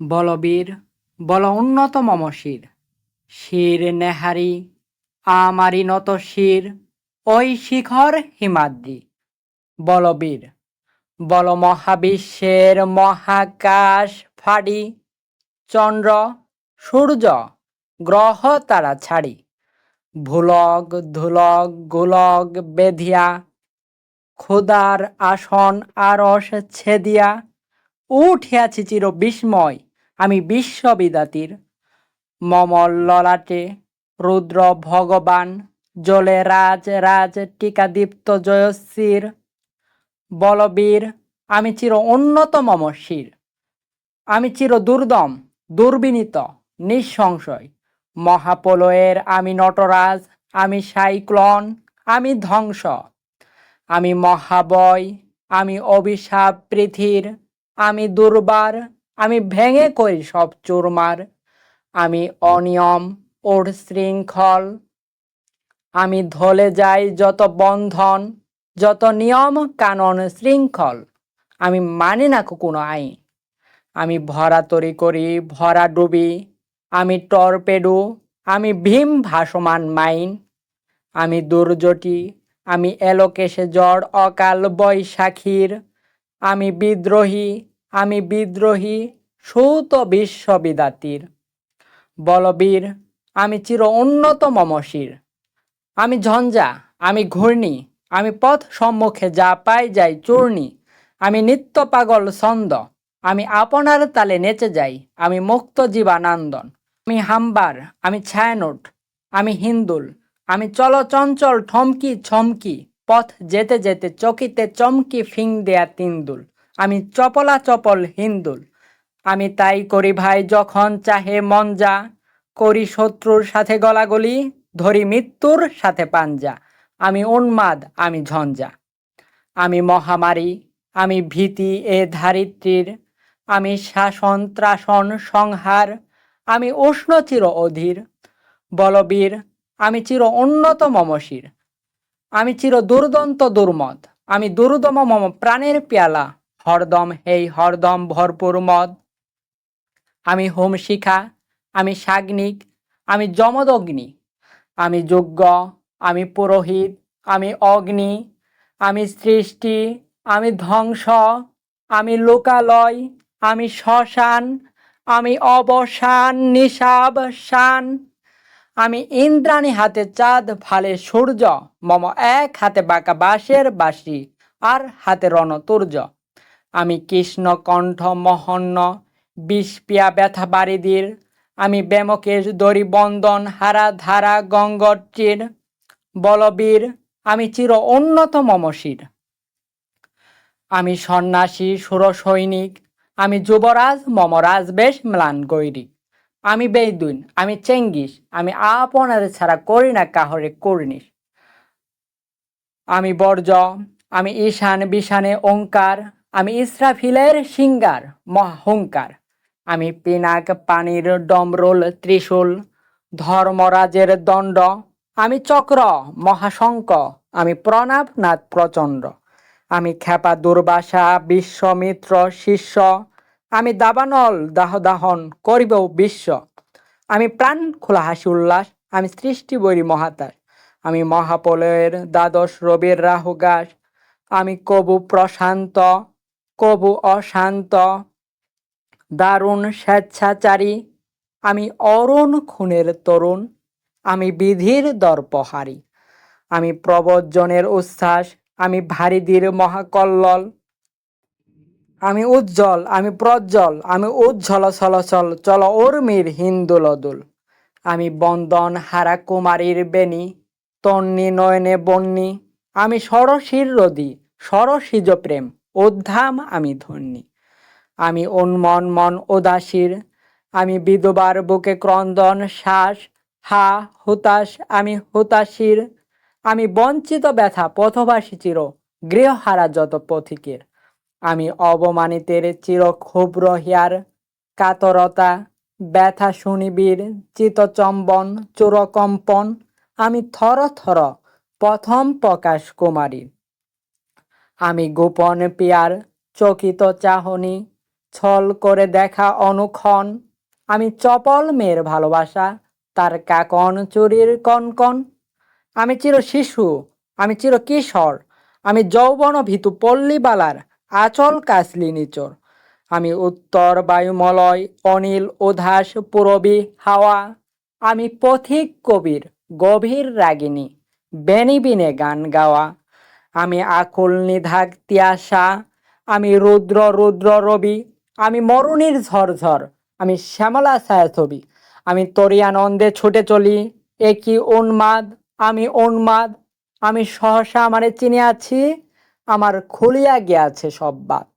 বলবীর, বল উন্নত মম শির শির নেহারি, আমারি নত শির, ওই শিখর হিমাদ্রি। বলবীর, বল মহাবিশ্বের মহাকাশ ফাড়ি, চন্দ্র, সূর্য, গ্রহ তারা ছাড়ি। ভুলক, ধুলক, গোলক বেধিয়া খোদার আসন আরস ছেদিয়া, উঠিয়াছি চির বিস্ময় আমি বিশ্ববিদাতির মমল ললাটে রুদ্র ভগবান, জলে রাজ রাজ টিকাদীপ্ত জয়শ্রীর। বলবীর, আমি চির উন্নত মম শির আমি চির দুর্দম, দুর্বিনীত, নিঃসংশয়। মহাপলয়ের আমি নটরাজ, আমি সাইক্লন, আমি ধ্বংস। আমি মহাবয়, আমি অভিশাপ পৃথির। আমি দুর্বার আমি ভেঙে করি সব চুরমার। আমি অনিয়ম, ওর শৃঙ্খল। আমি ধলে যাই যত বন্ধন, যত নিয়ম, কানন, শৃঙ্খল। আমি মানি না কোনো আইন। আমি ভরা তরি করি, ভরা ডুবি। আমি টর্পেডো, আমি ভীম ভাসমান মাইন। আমি দুর্জটি, আমি এলোকেশে জ্বর, অকাল বৈশাখীর। আমি বিদ্রোহী আমি বিদ্রোহী, সৌত বিশ্ববিদাতির। বলবীর, আমি চির উন্নত মমশির। আমি ঝঞ্ঝা, আমি ঘূর্ণি, আমি পথ সম্মুখে যা পাই যাই চূর্ণি। আমি নিত্য পাগল ছন্দ, আমি আপনার তালে নেচে যাই, আমি মুক্ত জীবানন্দন। আমি হাম্বার, আমি ছায়ানোট, আমি হিন্দুল, আমি চল চঞ্চল ঠমকি ছমকি পথ যেতে যেতে চকিতে চমকি ফিং দেয়া তিনদুল। আমি চপলা চপল হিন্দুল। আমি তাই করি ভাই যখন চাহে মন যা। করি শত্রুর সাথে গলাগলি, ধরি মৃত্যুর সাথে পাঞ্জা। আমি উন্মাদ, আমি ঝঞ্ঝা। আমি মহামারী, আমি ভীতি এ ধারিত্রীর। আমি শাসন, ত্রাসন, সংহার। আমি উষ্ণ চির অধীর। বলবীর, আমি চির উন্নত মমশির। আমি চির দুর্দন্ত দুর্মদ। আমি দুর্দম মম প্রাণের পেয়ালা। হরদম, হেই হরদম, ভরপুর মদ। আমি হোম শিখা আমি সাগ্নিক, আমি যমদগ্নি। আমি যজ্ঞ, আমি পুরোহিত, আমি অগ্নি। আমি সৃষ্টি, আমি ধ্বংস। আমি লোকালয়, আমি শ্মশান, আমি অবসান, নিশাব শান। আমি ইন্দ্রাণী হাতে চাঁদ, ফালে সূর্য। মম এক হাতে বাঁকা বাঁশের বাঁশি, আর হাতে রণতুর্য আমি কৃষ্ণ কণ্ঠ মহন্ন বিষপিয়া ব্যথা বারিদির। আমি ব্যামকেশ দড়ি বন্দন, হারা ধারা গঙ্গটির বলবীর, আমি চির উন্নত মমশির আমি সন্ন্যাসী সুর সৈনিক আমি যুবরাজ, মমরাজ, বেশ ম্লান গৈরিক। আমি বেদুইন, আমি চেঙ্গিস। আমি আপনার ছাড়া করি না কাহরে করিনিস আমি বর্জ আমি ঈশান বিশানে ওঙ্কার। আমি ইসরাফিলের সিঙ্গার মহাহংকার আমি পিনাক পানির ডমরুল ত্রিশূল, ধর্মরাজের দণ্ড। আমি চক্র মহাশঙ্ক আমি প্রণাব নাথ প্রচণ্ড। আমি খেপা দুর্বাসা, বিশ্বমিত্র শিষ্য। আমি দাবানল দাহদাহন করিব বিশ্ব। আমি প্রাণ খোলা হাসি উল্লাস। আমি সৃষ্টি বৈরি মহাতাস আমি মহাপলয়ের দ্বাদশ রবির রাহুগাস আমি কবু প্রশান্ত। কবু অশান্ত, দারুণ স্বেচ্ছাচারী, আমি অরুণ খুনের তরুণ, আমি বিধির দর্পহারি, আমি প্রবজ্জনের উচ্ছ্বাস, আমি ভারিদির মহাকল্লল, আমি উজ্জ্বল, আমি প্রজ্জ্বল, আমি উজ্জ্বল চলচল চল উর্মির হিন্দুলদুল, আমি বন্দন হারা কুমারীর বেনি তন্নি নয়নে বন্নি, আমি সরসীর রদি সরসিজ প্রেম। উদ্ধাম আমি ধন্যী আমি উন্মন মন উদাসীর। আমি বিধবার বুকে ক্রন্দন শ্বাস। হা, হুতাশ, আমি হুতাশির। আমি বঞ্চিত ব্যথা পথবাসী চির। গৃহহারা যত পথিকের। আমি অবমানিতের চির ক্ষুব্র হিয়ার। কাতরতা, ব্যথা শুনিবীর চিতচম্বন চোরকম্পন। আমি থর থর প্রথম প্রকাশ কুমারী আমি গোপন পিয়ার, চকিত চাহনি, ছল করে দেখা অনুক্ষণ। আমি চপল মেয়ের ভালোবাসা, তার কাকন চুরির কনকন। আমি চির শিশু, আমি চির কিশোর। আমি যৌবন ভীতু পল্লীবালার আচল কাসলি নিচর। আমি উত্তর বায়ুমলয়, অনিল উধাস পুরবী হাওয়া। আমি পথিক কবির, গভীর রাগিনী বেনি বিনে গান গাওয়া। আমি আকুল নিধাক তিয়াসা, আমি রুদ্র রুদ্র রবি, আমি মরুণীর ঝরঝর, আমি শ্যামলা ছায়াছবি আমি তরি আনন্দে ছুটে চলি একই উন্মাদ, আমি উন্মাদ, আমি সহসা আমারে চিনে আছি, আমার খুলিয়া গিয়াছে সব বাত।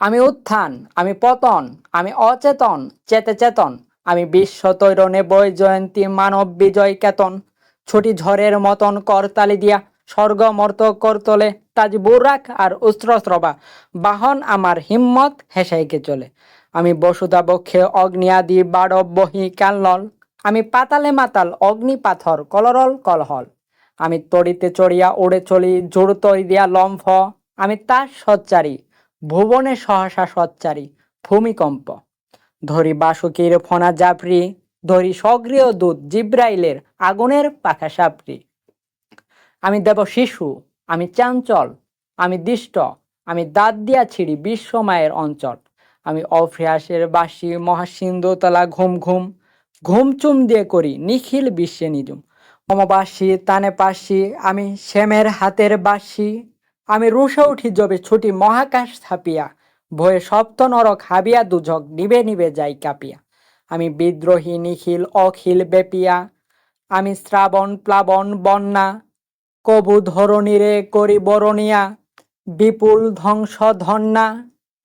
আমি উত্থান, আমি পতন, আমি অচেতন, চেতে চেতন, আমি বিশ্ব তৈরণে বই জয়ন্তী মানব বিজয় কেতন, ছুটি ঝড়ের মতন করতালি দিয়া স্বর্গ, মর্ত, করতলে, তাজ বুরাক আর উস্ত্রস্রবা বাহন আমার হিম্মত হেসাইকে চলে। আমি বসুদা বক্ষে অগ্নিয়াদি বাড়ব বহি, কালনল। আমি পাতালে মাতাল, অগ্নি পাথর, কলরল, কলহল। আমি তড়িতে চড়িয়া উড়ে চলি, জোর তৈ দিয়া লম্ফ। আমি তার সচ্চারী, ভুবনে সহসা সচ্চারী, ভূমিকম্প। ধরি বাসুকির ফনা জাফরি ধরি সক্রিয় দূত জিব্রাইলের আগুনের পাখা সাপরি। আমি দেব শিশু, আমি চাঞ্চল, আমি দিষ্ট, আমি দাঁত দিয়া ছিড়ি বিশ্বমায়ের অঞ্চল। আমি অফ্রিয়াসের বাসি মহাসিন্ধুতলা ঘুম ঘুম ঘুম চুম দিয়ে করি নিখিল বিশ্বে নিজুম অমবাসী তানে পাশি, আমি শ্যামের হাতের বাসি, আমি রুষে উঠি যবে ছুটি মহাকাশ ছাপিয়া ভয়ে সপ্ত নরক হাবিয়া দুঝক নিবে নিবে যাই কাঁপিয়া। আমি বিদ্রোহী নিখিল অখিল বেপিয়া, আমি শ্রাবণ প্লাবন বন্যা কবু ধরণীরে করি বরণিয়া, বিপুল ধ্বংস ধন্যা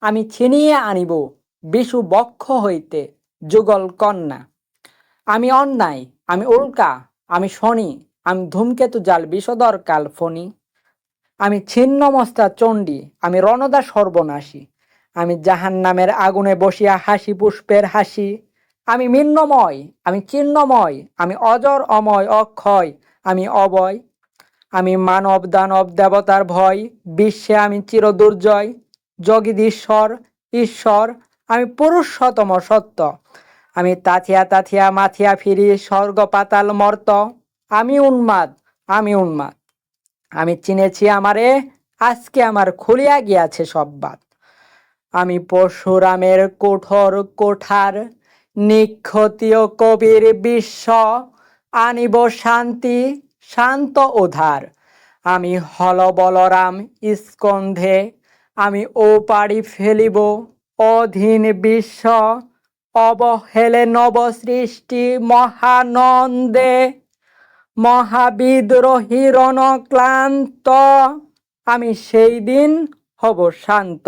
আমি ছিনিয়ে আনিব বিশু বক্ষ হইতে যুগল কন্যা। আমি অন্যায়, আমি উল্কা, আমি শনি, আমি ধূমকেতু জাল বিষদর কাল ফণি। আমি ছিন্নমস্তা চণ্ডী, আমি রণদা সর্বনাশী। আমি জাহান নামের আগুনে বসিয়া হাসি পুষ্পের হাসি। আমি মিন্নময়, আমি চিহ্নময় আমি অজর অময় অক্ষয়, আমি অবয় আমি মানব দানব দেবতার ভয়, বিশ্বে আমি চির দুর্জয় জগদীশ্বর ঈশ্বর, আমি পুরুষতম সত্য। আমি তাথিয়া তাথিয়া মাথিয়া ফিরি, স্বর্গ পাতাল মর্ত, আমি উন্মাদ আমি উন্মাদ। আমি চিনেছি আমারে, আজকে আমার খুলিয়া গিয়াছে সব বাত আমি পরশুরামের কোঠর কোঠার, নিক্ষতীয় কবির বিশ্ব, আনিব শান্তি শান্ত উধার আমি হল বলরাম স্কন্ধে, আমি ও পাড়ি ফেলিব অধীন বিশ্ব, অবহেলে নব সৃষ্টি মহানন্দে। মহাবিদ্রোহী রণক্লান্ত, আমি সেই দিন হব শান্ত।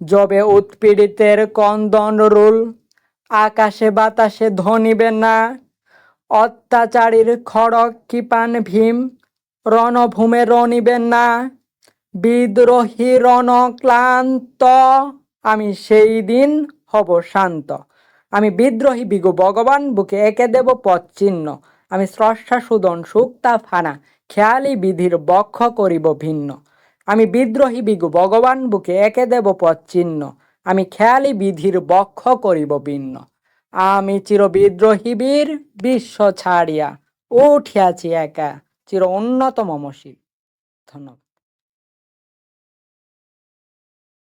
যবে উৎপীড়িতের কন্দন রুল, আকাশে বাতাসে ধনিবে না অত্যাচারীর খড়ক কৃপান ভীম, রণভূমে রণিবে না। বিদ্রোহী রণ ক্লান্ত আমি সেই দিন হব শান্ত। আমি বিদ্রোহী বিগু ভগবান, বুকে একে দেব পথ চিহ্ন। আমি স্রষ্টা সুদন, সুক্তা ফানা, খেয়ালি বিধির বক্ষ করিব ভিন্ন। আমি বিদ্রোহী বিগু ভগবান, বুকে একে দেব পথ চিহ্ন। আমি খেয়ালি বিধির বক্ষ করিব ভিন্ন। আমি চির বিদ্রোহী বীর বিশ্ব ছাড়িয়া উঠিয়াছি একা চির অন্যতম মশিব ধন্যবাদ।